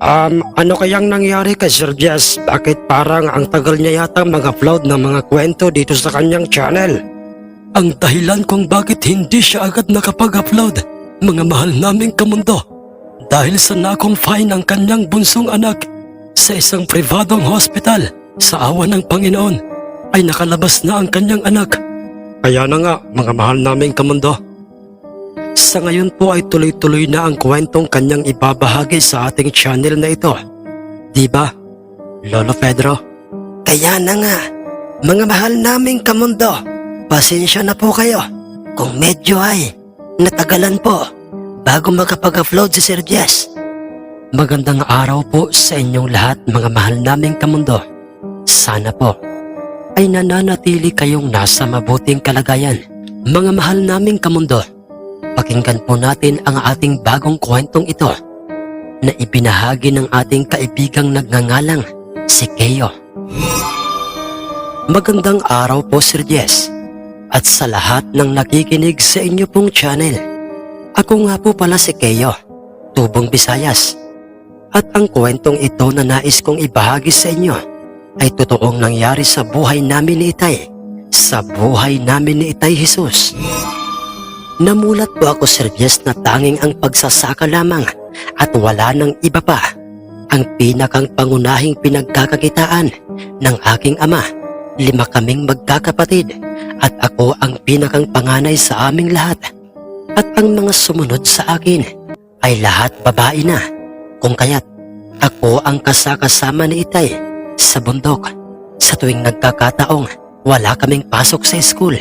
Um, ano kayang nangyari kay Sir Jess? Bakit parang ang tagal niya yata mag-upload ng mga kwento dito sa kanyang channel? Ang dahilan kung bakit hindi siya agad nakapag-upload, mga mahal naming kamundo, dahil sa na-confine ang kanyang bunsong anak sa isang pribadong hospital sa awa ng Panginoon ay nakalabas na ang kanyang anak. Kaya na nga, mga mahal naming kamundo, sa ngayon po ay tuloy-tuloy na ang kwentong kanyang ibabahagi sa ating channel na ito. Di ba, Lolo Pedro? Kaya na nga, mga mahal naming kamundo, pasensya na po kayo kung medyo ay natagalan po bago makapag-upload si Sir Jess. Magandang araw po sa inyong lahat mga mahal naming kamundo. Sana po ay nananatili kayong nasa mabuting kalagayan. Mga mahal naming kamundo, Pakinggan po natin ang ating bagong kwentong ito na ibinahagi ng ating kaibigang nagngangalang si Keo. Magandang araw po Sir Jess at sa lahat ng nakikinig sa inyo pong channel. Ako nga po pala si Keo, tubong Bisayas. At ang kwentong ito na nais kong ibahagi sa inyo ay totoong nangyari sa buhay namin ni Itay, sa buhay namin ni Itay Jesus. Namulat po ako Jess na tanging ang pagsasaka lamang at wala ng iba pa ang pinakang pangunahing pinagkakakitaan ng aking ama. Lima kaming magkakapatid at ako ang pinakang panganay sa aming lahat. At ang mga sumunod sa akin ay lahat babae na. Kung kaya't ako ang kasakasama ni Itay sa bundok. Sa tuwing nagkakataong wala kaming pasok sa school.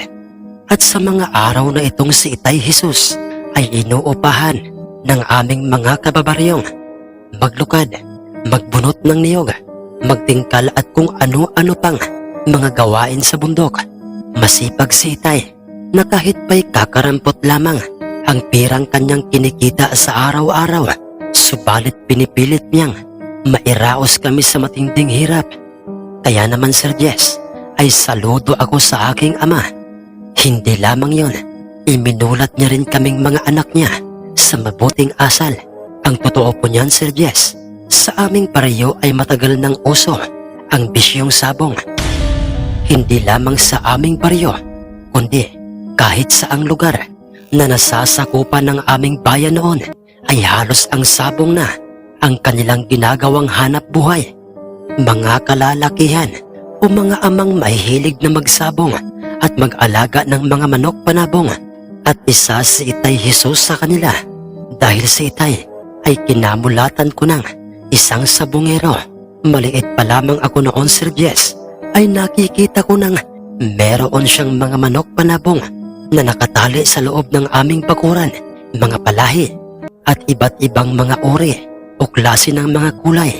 At sa mga araw na itong si Itay Jesus ay inuupahan ng aming mga kababaryong maglukad, magbunot ng niyog, magtingkal at kung ano-ano pang mga gawain sa bundok. Masipag si Itay na kahit pa'y kakarampot lamang ang pirang kanyang kinikita sa araw-araw. Subalit pinipilit niyang mairaos kami sa matinding hirap. Kaya naman Sir Jess ay saludo ako sa aking ama. Hindi lamang yon, iminulat niya rin kaming mga anak niya sa mabuting asal. Ang totoo po niyan Sir Jess, sa aming pareyo ay matagal ng uso ang bisyong sabong. Hindi lamang sa aming baryo, kundi kahit saang lugar na nasasakupan ng aming bayan noon ay halos ang sabong na ang kanilang ginagawang hanap buhay. Mga kalalakihan o mga amang mahihilig na magsabong at mag-alaga ng mga manok panabong at isa si Itay Jesus sa kanila dahil si Itay ay kinamulatan ko ng isang sabongero. Maliit pa lamang ako noon Sir Jess ay nakikita ko ng meron siyang mga manok panabong na nakatali sa loob ng aming bakuran, mga palahi at iba't ibang mga uri o klase ng mga kulay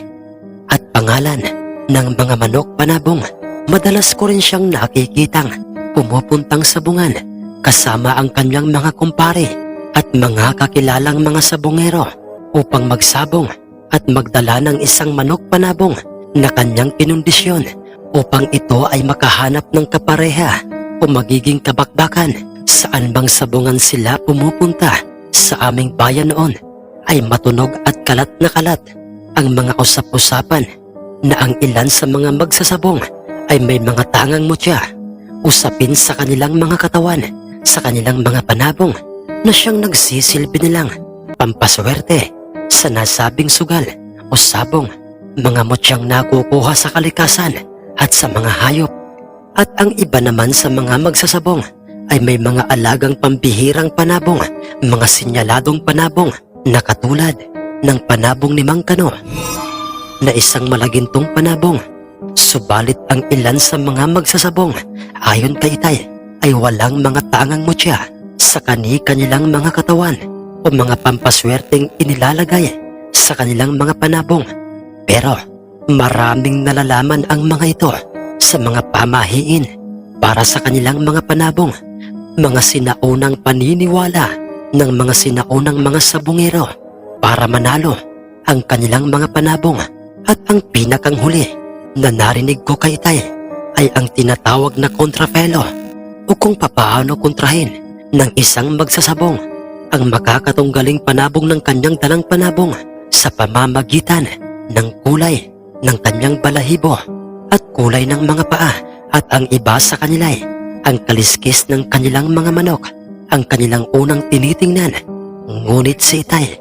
at pangalan ng mga manok panabong. Madalas ko rin siyang nakikitang pumupuntang sabungan kasama ang kanyang mga kumpare at mga kakilalang mga sabongero upang magsabong at magdala ng isang manok panabong na kanyang kinondisyon upang ito ay makahanap ng kapareha o magiging kabakbakan saan bang sabungan sila pumupunta sa aming bayan noon ay matunog at kalat na kalat ang mga usap-usapan na ang ilan sa mga magsasabong ay may mga tangang mutya usapin sa kanilang mga katawan sa kanilang mga panabong na siyang nagsisilbi nilang pampaswerte sa nasabing sugal o sabong mga mutyang nakukuha sa kalikasan at sa mga hayop. At ang iba naman sa mga magsasabong ay may mga alagang pambihirang panabong mga sinyaladong panabong na katulad ng panabong ni Mang Kano na isang malagintong panabong Subalit ang ilan sa mga magsasabong ayon kay Itay ay walang mga tangang mutya sa kani-kanilang mga katawan o mga pampaswerteng inilalagay sa kanilang mga panabong. Pero maraming nalalaman ang mga ito sa mga pamahiin para sa kanilang mga panabong, mga sinaunang paniniwala ng mga sinaunang mga sabungero para manalo ang kanilang mga panabong at ang pinakang huli na narinig ko kay Tay ay ang tinatawag na kontrapelo o kung papaano kontrahin ng isang magsasabong ang makakatunggaling panabong ng kanyang dalang panabong sa pamamagitan ng kulay ng kanyang balahibo at kulay ng mga paa at ang iba sa kanila ay ang kaliskis ng kanilang mga manok ang kanilang unang tinitingnan. Ngunit si Itay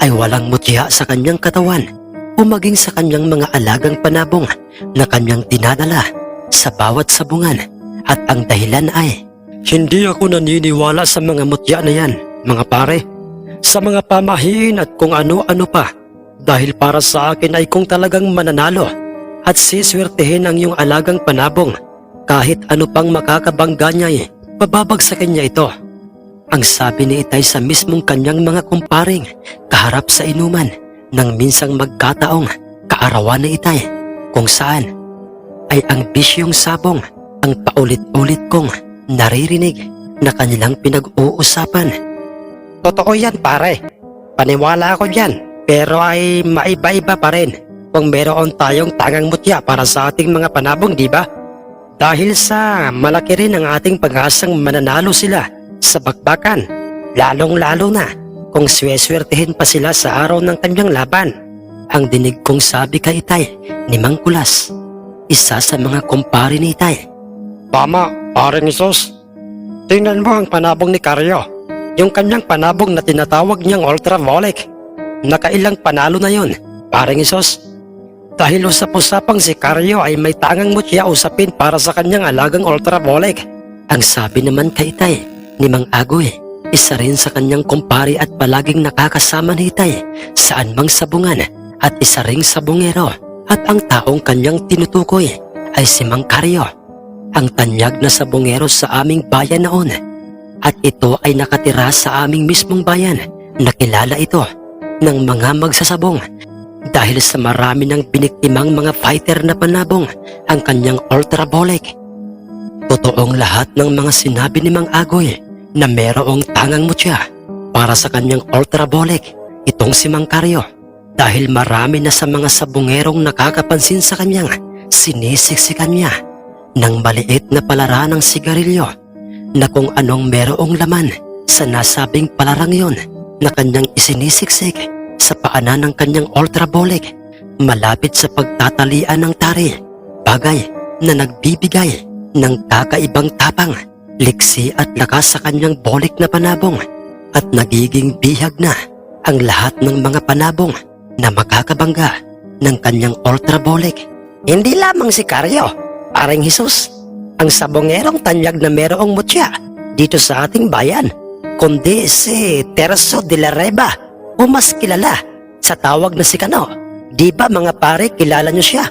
ay walang mutya sa kanyang katawan o maging sa kanyang mga alagang panabong na kanyang dinadala sa bawat sabungan at ang dahilan ay Hindi ako naniniwala sa mga mutya na yan, mga pare. Sa mga pamahiin at kung ano-ano pa. Dahil para sa akin ay kung talagang mananalo at siswertehin ang iyong alagang panabong kahit ano pang makakabangga niya eh, bababagsakin niya ito. Ang sabi ni Itay sa mismong kanyang mga kumparing kaharap sa inuman nang minsang magkataong kaarawan ni Itay kung saan ay ang bisyong sabong ang paulit-ulit kong naririnig na kanilang pinag-uusapan. Totoo yan pare, paniwala ako dyan pero ay maiba-iba pa rin kung meron tayong tangang mutya para sa ating mga panabong di ba? Dahil sa malaki rin ang ating pag-asang mananalo sila sa bakbakan, lalong-lalo na kung sweswertehin pa sila sa araw ng kanyang laban. Ang dinig kong sabi kay Itay ni Mang Kulas, isa sa mga kumpare ni Itay. Tama, pare ni Sos. Tingnan mo ang panabong ni Karyo. Yung kanyang panabong na tinatawag niyang ultraviolet. Nakailang panalo na yon, pare ni Sos. Dahil usap-usapang si Karyo ay may tangang mutya usapin para sa kanyang alagang ultraviolet. Ang sabi naman kay Itay ni Mang Agoy, isa rin sa kanyang kumpare at palaging nakakasama ni Itay saan mang sabungan at isa ring sabungero at ang taong kanyang tinutukoy ay si Mang Karyo, ang tanyag na sabungero sa aming bayan noon. At ito ay nakatira sa aming mismong bayan. Nakilala ito ng mga magsasabong dahil sa marami ng biniktimang mga fighter na panabong ang kanyang ultrabolic. Totoong lahat ng mga sinabi ni Mang Agoy na merong tangang mutya. Para sa kanyang ultrabolic itong si Mang Karyo dahil marami na sa mga sabungerong nakakapansin sa kanyang sinisiksikan niya ng maliit na palara ng sigarilyo na kung anong merong laman sa nasabing palarang yon na kanyang isinisiksik sa paanan ng kanyang ultrabolic malapit sa pagtatalian ng tari bagay na nagbibigay ng kakaibang tapang liksi at lakas sa kanyang bolik na panabong at nagiging bihag na ang lahat ng mga panabong na makakabangga ng kanyang ultrabolic. Hindi lamang si Karyo, parang Jesus, ang sabongerong tanyag na merong mutya dito sa ating bayan, kundi si Terso de la Reba o mas kilala sa tawag na si Kano. Di ba mga pare kilala niyo siya?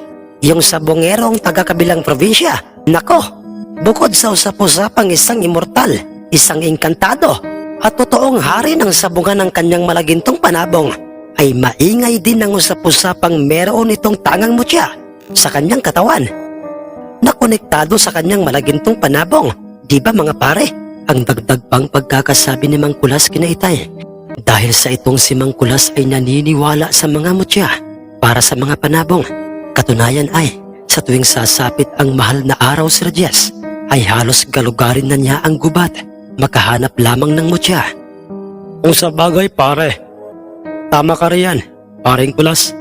Yung sabongerong taga-kabilang probinsya. Nako, bukod sa usap-usapang isang immortal, isang inkantado, at totoong hari ng sabungan ng kanyang malagintong panabong, ay maingay din ang usap-usapang meron itong tangang mutya sa kanyang katawan na konektado sa kanyang malagintong panabong. Di ba mga pare? Ang dagdag pang pagkakasabi ni Mang Kulas kina Itay. Dahil sa itong si Mang Kulas ay naniniwala sa mga mutya para sa mga panabong. Katunayan ay, sa tuwing sasapit ang mahal na araw si Rajes, ay halos galugarin na niya ang gubat, makahanap lamang ng mutya. Kung sa bagay pare, tama ka riyan, paring Kulas.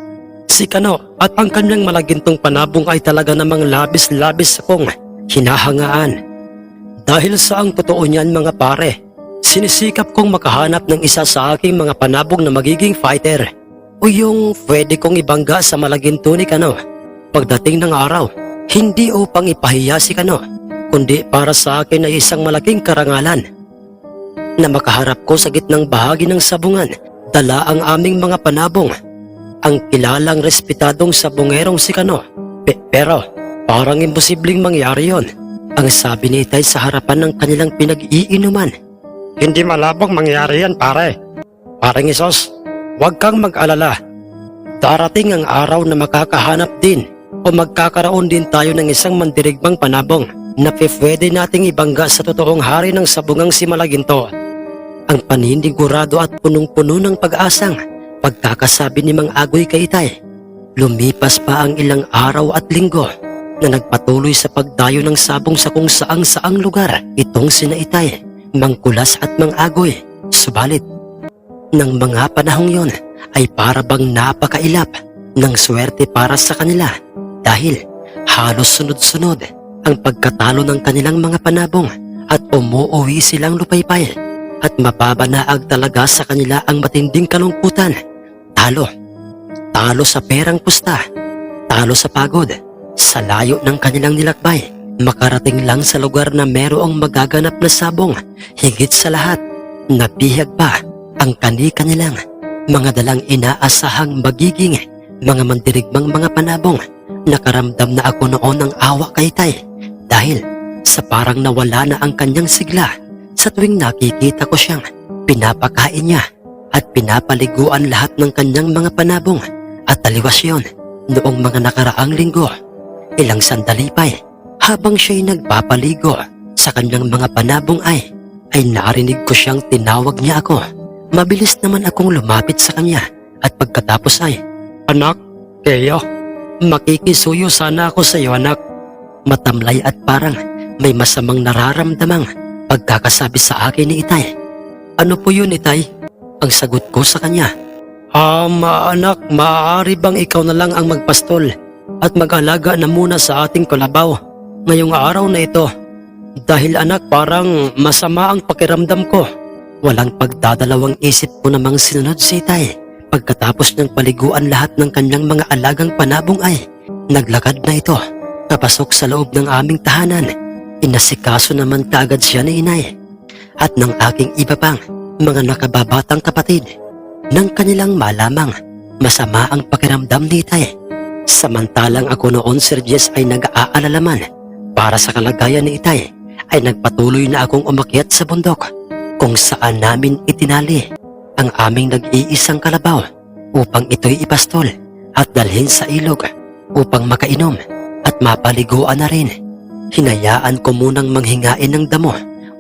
Si Kano at ang kanyang malagintong panabong ay talaga namang labis-labis akong hinahangaan. Dahil sa ang totoo niyan mga pare, sinisikap kong makahanap ng isa sa aking mga panabong na magiging fighter o yung pwede kong ibangga sa malaginto ni Kano pagdating ng araw. Hindi upang ipahiya si Kano, kundi para sa akin ay isang malaking karangalan na makaharap ko sa gitnang bahagi ng sabungan dala ang aming mga panabong ang kilalang respetadong sabongerong si Kano. Pe- pero parang imposibleng mangyari yon. Ang sabi ni Itay sa harapan ng kanilang pinag-iinuman. Hindi malabong mangyari yan pare. Parang isos, huwag kang mag-alala. Darating ang araw na makakahanap din o magkakaroon din tayo ng isang mandirigmang panabong na pwede nating ibangga sa totoong hari ng sabungang si Malaginto. Ang paninigurado at punong-puno ng pag-asang pagkakasabi ni Mang Agoy kay Itay. Lumipas pa ang ilang araw at linggo na nagpatuloy sa pagdayo ng sabong sa kung saang saang lugar itong sina Itay, Mang Kulas at Mang Agoy. Subalit, ng mga panahong yon ay para bang napakailap ng swerte para sa kanila dahil halos sunod-sunod ang pagkatalo ng kanilang mga panabong at umuuwi silang lupaypay at mababanaag talaga sa kanila ang matinding kalungkutan. Talo. Talo sa perang pusta. Talo sa pagod. Sa layo ng kanilang nilakbay. Makarating lang sa lugar na merong magaganap na sabong. Higit sa lahat, nabihag pa ang kani-kanilang mga dalang inaasahang magiging mga mandirigmang mga panabong. Nakaramdam na ako noon ng awa kay Tay dahil sa parang nawala na ang kanyang sigla sa tuwing nakikita ko siyang pinapakain niya at pinapaliguan lahat ng kanyang mga panabong at taliwas yon noong mga nakaraang linggo. Ilang sandali pa habang siya'y nagpapaligo sa kanyang mga panabong ay, ay narinig ko siyang tinawag niya ako. Mabilis naman akong lumapit sa kanya at pagkatapos ay, Anak, Keyo, makikisuyo sana ako sa iyo anak. Matamlay at parang may masamang nararamdamang pagkakasabi sa akin ni Itay. Ano po yun, Itay? Ang sagot ko sa kanya. Ah, anak, maaari bang ikaw na lang ang magpastol at mag-alaga na muna sa ating kalabaw ngayong araw na ito? Dahil anak, parang masama ang pakiramdam ko. Walang pagdadalawang isip ko namang sinunod si Itay. Pagkatapos niyang paliguan lahat ng kanyang mga alagang panabong ay, naglakad na ito. Kapasok sa loob ng aming tahanan. Inasikaso naman kaagad siya ni inay. At ng aking iba pang mga nakababatang kapatid. Nang kanilang malamang masama ang pakiramdam ni Itay. Samantalang ako noon Sir Jess ay nag-aalalaman para sa kalagayan ni Itay ay nagpatuloy na akong umakyat sa bundok kung saan namin itinali ang aming nag-iisang kalabaw upang ito'y ipastol at dalhin sa ilog upang makainom at mapaliguan na rin. Hinayaan ko munang manghingain ng damo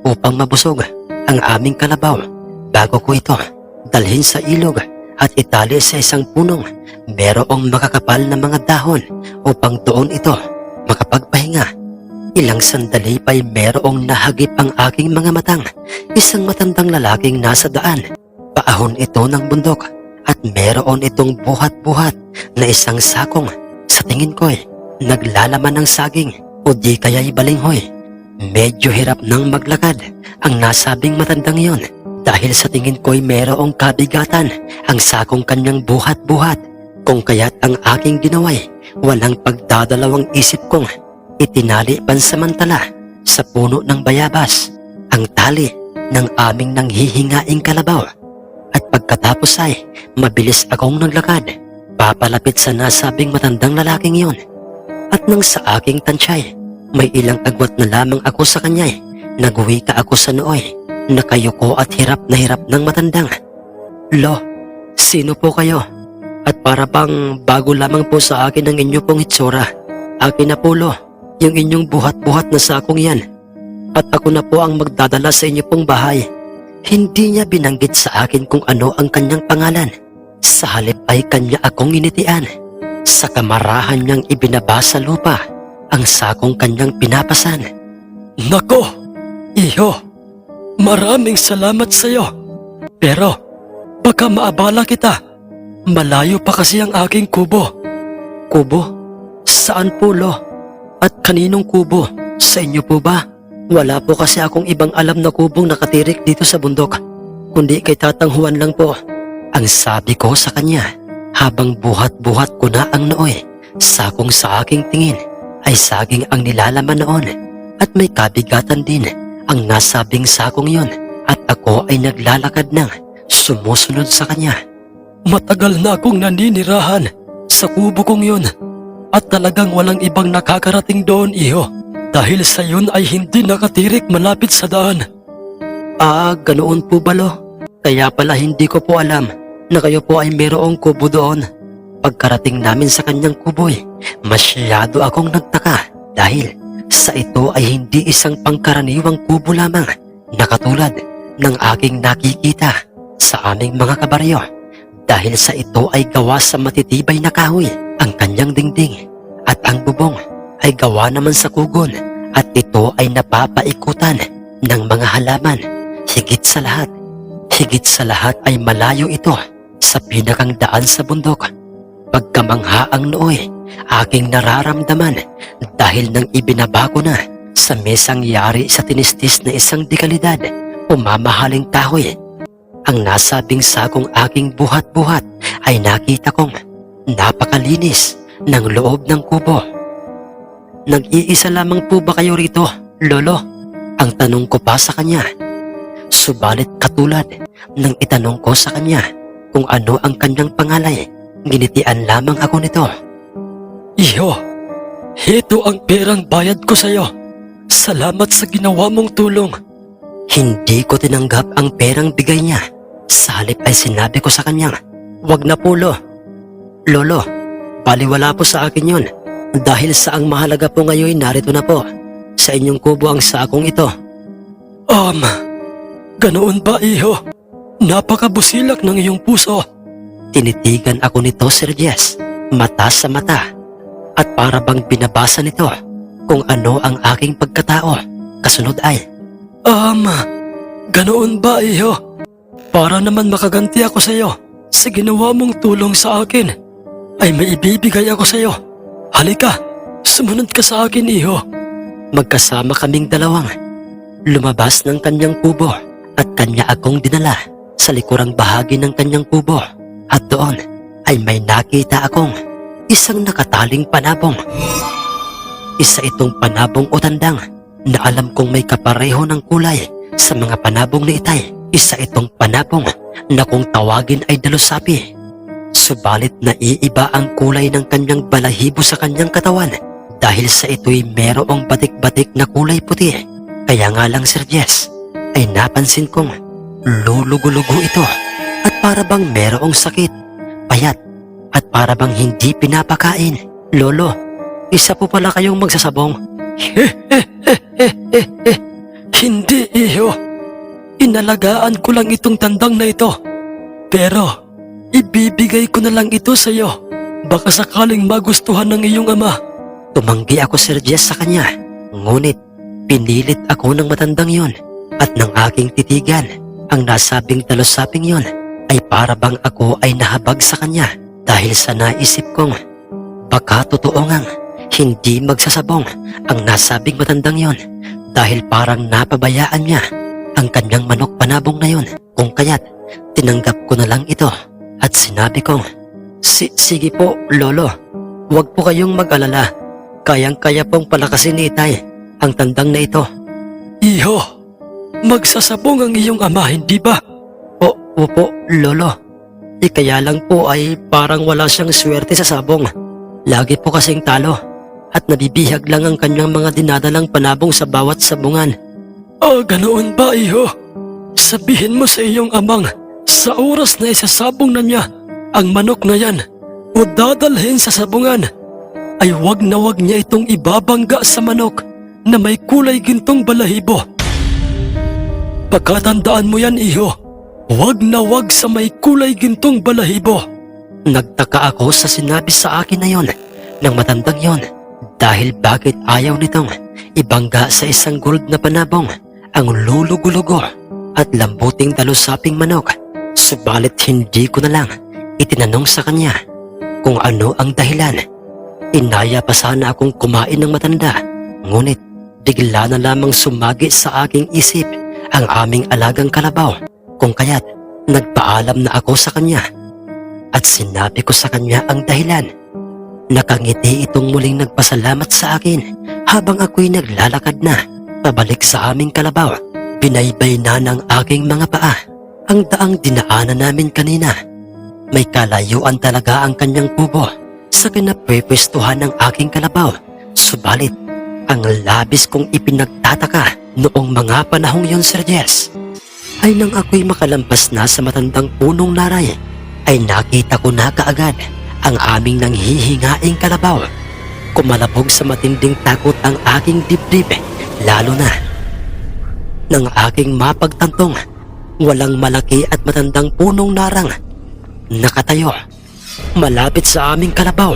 upang mabusog ang aming kalabaw bago ko ito dalhin sa ilog at itali sa isang punong merong makakapal na mga dahon upang doon ito makapagpahinga. Ilang sandali pa'y merong nahagip ang aking mga matang, isang matandang lalaking nasa daan. Paahon ito ng bundok at meron itong buhat-buhat na isang sakong sa tingin ko'y naglalaman ng saging o di kaya'y balinghoy. Medyo hirap nang maglakad ang nasabing matandang yon dahil sa tingin ko'y merong kabigatan ang sakong kanyang buhat-buhat. Kung kaya't ang aking ginaway, walang pagdadalawang isip kong itinali pansamantala sa puno ng bayabas ang tali ng aming nanghihingaing kalabaw. At pagkatapos ay mabilis akong naglakad papalapit sa nasabing matandang lalaking yon. At nang sa aking tansay, may ilang agwat na lamang ako sa kanya eh. Nagwika ako sa nooy, nakayuko at hirap na hirap ng matandang. Lo, sino po kayo? At para bang bago lamang po sa akin ang inyo pong itsura. Akin na po lo, yung inyong buhat-buhat na sakong yan. At ako na po ang magdadala sa inyo pong bahay. Hindi niya binanggit sa akin kung ano ang kanyang pangalan. Sa halip ay kanya akong initian. Sa kamarahan niyang ibinaba sa lupa ang sakong kanyang pinapasan. Nako, iho, maraming salamat sa iyo. Pero baka maabala kita. Malayo pa kasi ang aking kubo. Kubo? Saan po lo? At kaninong kubo? Sa inyo po ba? Wala po kasi akong ibang alam na kubong nakatirik dito sa bundok. Kundi kay Tatang Juan lang po. Ang sabi ko sa kanya, habang buhat-buhat ko na ang nooy, sakong sa aking tingin ay saging ang nilalaman noon at may kabigatan din ang nasabing sakong yon at ako ay naglalakad ng sumusunod sa kanya. Matagal na akong naninirahan sa kubo kong yun at talagang walang ibang nakakarating doon, iho. Dahil sa yun ay hindi nakatirik malapit sa daan. Ah, ganoon po ba lo? Kaya pala hindi ko po alam na kayo po ay mayroong kubo doon. Pagkarating namin sa kanyang kuboy, masyado akong nagtaka dahil sa ito ay hindi isang pangkaraniwang kubo lamang na katulad ng aking nakikita sa aming mga kabaryo. Dahil sa ito ay gawa sa matitibay na kahoy ang kanyang dingding at ang bubong ay gawa naman sa kugon at ito ay napapaikutan ng mga halaman. Higit sa lahat, Higit sa lahat ay malayo ito sa pinakang daan sa bundok. Pagkamangha ang nooy, aking nararamdaman dahil nang ibinaba ko na sa mesang yari sa tinistis na isang dekalidad o mamahaling kahoy. Ang nasabing sakong aking buhat-buhat ay nakita kong napakalinis ng loob ng kubo. Nag-iisa lamang po ba kayo rito, Lolo? Ang tanong ko pa sa kanya. Subalit katulad ng itanong ko sa kanya kung ano ang kanyang pangalay, ginitian lamang ako nito. Iho, ito ang perang bayad ko sa'yo. Salamat sa ginawa mong tulong. Hindi ko tinanggap ang perang bigay niya. Sa halip ay sinabi ko sa kanya, Wag na po, Lo. Lolo, baliwala po sa akin yon. Dahil sa ang mahalaga po ngayon narito na po. Sa inyong kubo ang sakong ito. Um, ganoon ba, iho? Napakabusilak ng iyong puso. Tinitigan ako nito, Sir Jess, mata sa mata. At para bang binabasa nito kung ano ang aking pagkatao. Kasunod ay, Um, ganoon ba, iho? Para naman makaganti ako sa'yo sa ginawa mong tulong sa akin, ay may ibibigay ako sa'yo. Halika, sumunod ka sa akin, iho. magkasama kaming dalawang. Lumabas ng kanyang kubo at kanya akong dinala sa likurang bahagi ng kanyang kubo. At doon ay may nakita akong isang nakataling panabong. Isa itong panabong o tandang na alam kong may kapareho ng kulay sa mga panabong ni Itay. Isa itong panabong na kung tawagin ay dalusapi. Subalit naiiba ang kulay ng kanyang balahibo sa kanyang katawan dahil sa ito'y merong batik-batik na kulay puti. Kaya nga lang Sir Jess, ay napansin kong lulugulugo ito at para bang merong sakit, payat at para bang hindi pinapakain. Lolo, isa po pala kayong magsasabong. Hindi, iho. Inalagaan ko lang itong tandang na ito. Pero, ibibigay ko na lang ito sa iyo. Baka sakaling magustuhan ng iyong ama. Tumanggi ako Sir Jess sa kanya. Ngunit pinilit ako ng matandang yon at ng aking titigan. Ang nasabing talusaping yon ay para bang ako ay nahabag sa kanya dahil sa naisip kong baka totoo ngang hindi magsasabong ang nasabing matandang yon dahil parang napabayaan niya ang kanyang manok panabong na yon kung kaya't tinanggap ko na lang ito at sinabi kong si sige po lolo huwag po kayong mag-alala. Kayang-kaya pong palakasin ni Itay ang tandang na ito. Iho, magsasabong ang iyong ama, hindi ba? O, opo, lolo. Di kaya lang po ay parang wala siyang swerte sa sabong. Lagi po kasing talo at nabibihag lang ang kanyang mga dinadalang panabong sa bawat sabungan. Ah, ganoon ba, iho? Sabihin mo sa iyong amang, sa oras na isasabong na niya ang manok na yan o dadalhin sa sabungan, ay wag na wag niya itong ibabangga sa manok na may kulay gintong balahibo. Pagkatandaan mo yan, iho. Wag na wag sa may kulay gintong balahibo. Nagtaka ako sa sinabi sa akin na yon ng matandang yon dahil bakit ayaw nitong ibangga sa isang gold na panabong ang lulugulugo at lambuting dalusaping manok. Subalit hindi ko na lang itinanong sa kanya kung ano ang dahilan. Inaya pa sana akong kumain ng matanda, ngunit bigla na lamang sumagi sa aking isip ang aming alagang kalabaw kung kaya't nagpaalam na ako sa kanya at sinabi ko sa kanya ang dahilan. Nakangiti itong muling nagpasalamat sa akin habang ako'y naglalakad na pabalik sa aming kalabaw. Binaybay na ng aking mga paa ang daang dinaanan namin kanina. May kalayuan talaga ang kanyang kubo sa pinapwepwestuhan ng aking kalabaw. Subalit, ang labis kong ipinagtataka noong mga panahong yon, Sir Jess, ay nang ako'y makalampas na sa matandang punong naray, ay nakita ko na kaagad ang aming nanghihingaing kalabaw. Kumalabog sa matinding takot ang aking dibdib, lalo na nang aking mapagtantong walang malaki at matandang punong narang nakatayo malapit sa aming kalabaw.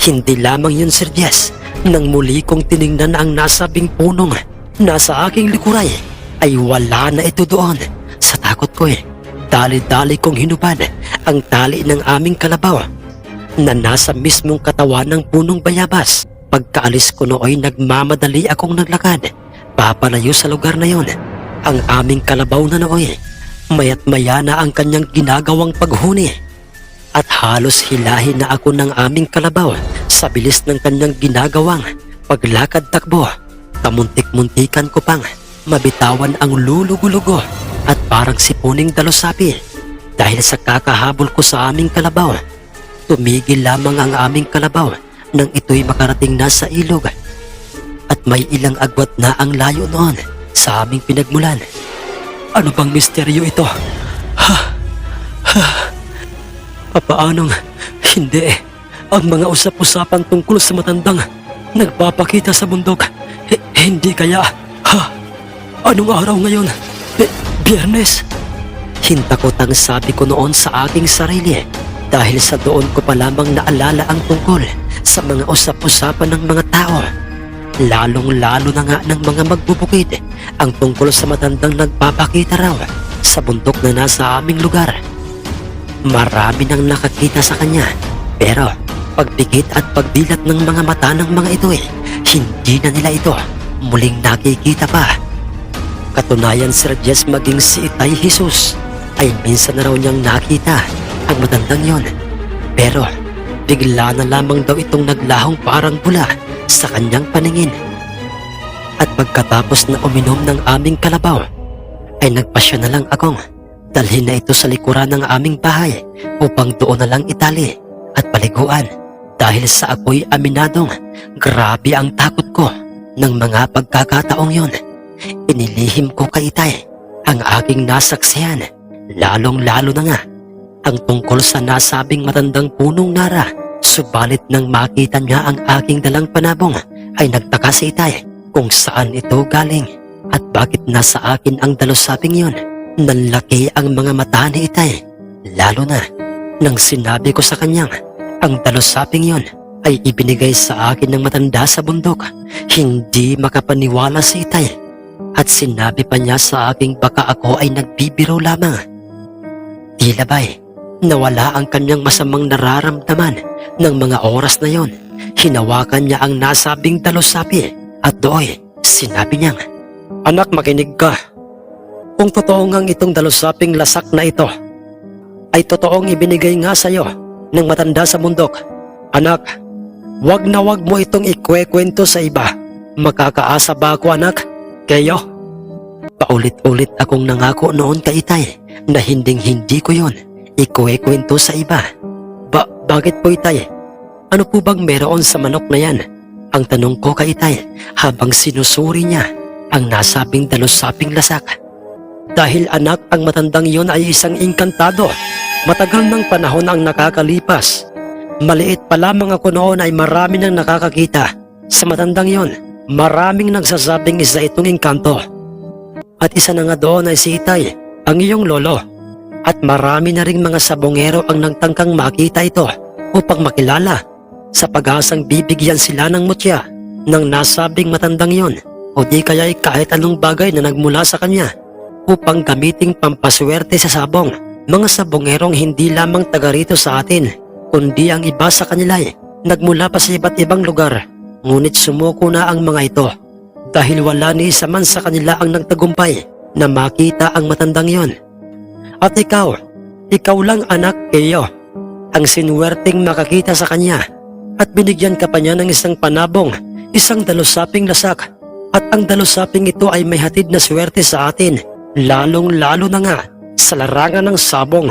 Hindi lamang yun, Sir Jess, nang muli kong tiningnan ang nasabing punong nasa aking likuray ay wala na ito doon. Sa takot ko eh, dali-dali kong hinubad ang tali ng aming kalabaw na nasa mismong katawan ng punong bayabas. Pagkaalis ko nooy nagmamadali akong naglakad. Papalayo sa lugar na yon. Ang aming kalabaw na nooy. Mayat maya na ang kanyang ginagawang paghuni. At halos hilahin na ako ng aming kalabaw sa bilis ng kanyang ginagawang paglakad takbo. Kamuntik-muntikan ko pang mabitawan ang lulugulugo at parang sipuning dalusapi. Dahil sa kakahabol ko sa aming kalabaw, tumigil lamang ang aming kalabaw nang ito'y makarating na sa ilog. At may ilang agwat na ang layo noon sa aming pinagmulan. Ano bang misteryo ito? Ha? Ha? Papaanong hindi ang mga usap-usapan tungkol sa matandang nagpapakita sa bundok? Hindi kaya? Ha? Anong araw ngayon? Bi- Biyernes? Hintakot ang sabi ko noon sa aking sarili dahil sa doon ko pa lamang naalala ang tungkol sa mga usap-usapan ng mga tao. Lalong-lalo na nga ng mga magbubukid ang tungkol sa matandang nagpapakita raw sa bundok na nasa aming lugar. Marami nang nakakita sa kanya pero pagpikit at pagdilat ng mga mata ng mga ito eh, hindi na nila ito muling nakikita pa. Katunayan Sir Jess maging si Itay Jesus ay minsan na raw niyang nakita ang matandang yon. Pero bigla na lamang daw itong naglahong parang bula sa kanyang paningin. At pagkatapos na uminom ng aming kalabaw, ay nagpasya na lang akong dalhin na ito sa likuran ng aming bahay upang doon na lang itali at paliguan dahil sa ako'y aminadong grabe ang takot ko ng mga pagkakataong yon. Inilihim ko kay Itay ang aking nasaksihan lalong-lalo na nga ang tungkol sa nasabing matandang punong nara subalit nang makita niya ang aking dalang panabong ay nagtaka si Itay kung saan ito galing at bakit nasa akin ang dalusaping yon. Nanlaki ang mga mata ni Itay lalo na nang sinabi ko sa kanyang ang dalusaping yon ay ibinigay sa akin ng matanda sa bundok. Hindi makapaniwala si Itay at sinabi pa niya sa aking baka ako ay nagbibiro lamang. Tila ba'y nawala ang kanyang masamang nararamdaman ng mga oras na yon. Hinawakan niya ang nasabing dalusapi at doy sinabi niyang, Anak makinig ka. Kung totoo ngang itong dalusaping lasak na ito, ay totoong ibinigay nga sa iyo ng matanda sa bundok. Anak, wag na wag mo itong ikwekwento sa iba. Makakaasa ba ako anak? Kayo? Paulit-ulit akong nangako noon kay Itay na hinding hindi ko yon ikwekwento sa iba. Ba bakit po Itay? Ano po bang meron sa manok na yan? Ang tanong ko kay Itay habang sinusuri niya ang nasabing dalusaping lasak. Dahil anak ang matandang yon ay isang inkantado. Matagal ng panahon ang nakakalipas. Maliit pa lamang ako noon ay marami nang nakakakita. Sa matandang yon, maraming nagsasabing isa itong engkanto. At isa na nga doon ay si Itay, ang iyong lolo. At marami na ring mga sabongero ang nagtangkang makita ito upang makilala sa pag-asang bibigyan sila ng mutya ng nasabing matandang yon o di kaya'y kahit anong bagay na nagmula sa kanya upang gamiting pampaswerte sa sabong. Mga sabongerong hindi lamang taga rito sa atin, kundi ang iba sa kanila ay nagmula pa sa iba't ibang lugar. Ngunit sumuko na ang mga ito dahil wala ni isa man sa kanila ang nagtagumpay na makita ang matandang yon. At ikaw, ikaw lang anak kayo, ang sinuwerteng makakita sa kanya at binigyan ka pa niya ng isang panabong, isang dalusaping lasak at ang dalusaping ito ay may hatid na swerte sa atin, lalong-lalo na nga sa larangan ng sabong.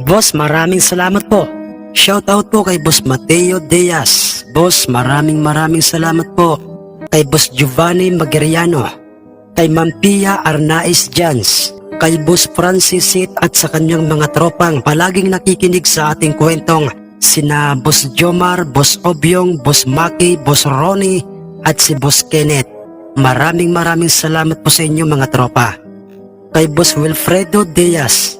Boss, maraming salamat po. Shout out po kay Boss Mateo Diaz. Boss, maraming maraming salamat po. Kay Boss Giovanni Magariano. Kay Ma'am Pia Arnaiz Jans. Kay Boss Francis Sit at sa kanyang mga tropang palaging nakikinig sa ating kwentong sina Boss Jomar, Boss Obyong, Boss Maki, Boss Ronnie at si Boss Kenneth. Maraming maraming salamat po sa inyo mga tropa. Kay Boss Wilfredo Diaz,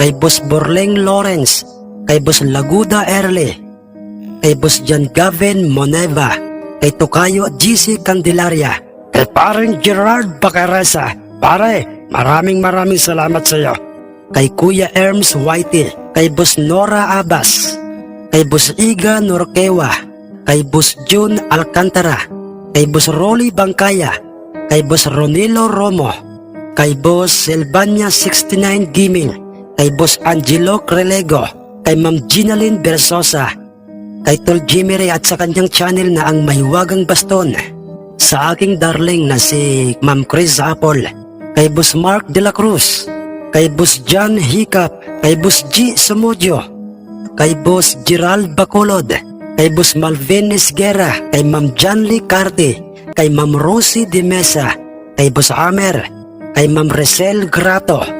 kay Boss Borleng Lawrence, kay Boss Laguda Erle, kay Boss John Gavin Moneva, kay Tokayo GC Candelaria, kay parang Gerard Bacaresa. Pare, maraming maraming salamat sa iyo. Kay Kuya Erms Whitey, kay Boss Nora Abbas, kay Boss Iga Norquewa, kay Boss June Alcantara, kay Boss Rolly Bangkaya, kay Boss Ronilo Romo, kay Boss Silvania 69 Gaming, kay Boss Angelo Crelego, kay Ma'am Ginalyn Bersosa, kay Tol Jimmy Ray at sa kanyang channel na ang Mahiwagang Baston, sa aking darling na si Ma'am Chris Apple, kay Boss Mark De La Cruz, kay Boss John Hiccup, kay Boss G. Sumudio, kay Boss Gerald Bacolod, kay Boss Malvin Esguera, kay Ma'am Janly Carte, kay Ma'am Rosie De Mesa, kay Boss Amer, kay Ma'am Resel Grato,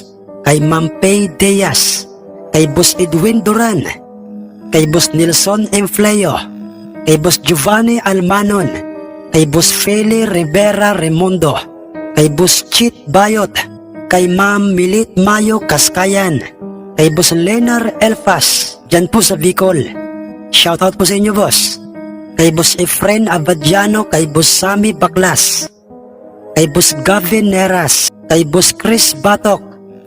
kay Ma'am Pay Diaz, kay Boss Edwin Duran, kay Boss Nelson Enfleo, kay Boss Giovanni Almanon, kay Boss Feli Rivera Remundo, kay Boss Chit Bayot, kay Ma'am Milit Mayo Kaskayan, kay Boss Lenar Elfas, dyan po sa Bicol. Shoutout po sa inyo, boss. Kay Boss Efren Abadiano, kay Boss Sami Baklas, kay Boss Gavin Neras, kay Boss Chris Batok,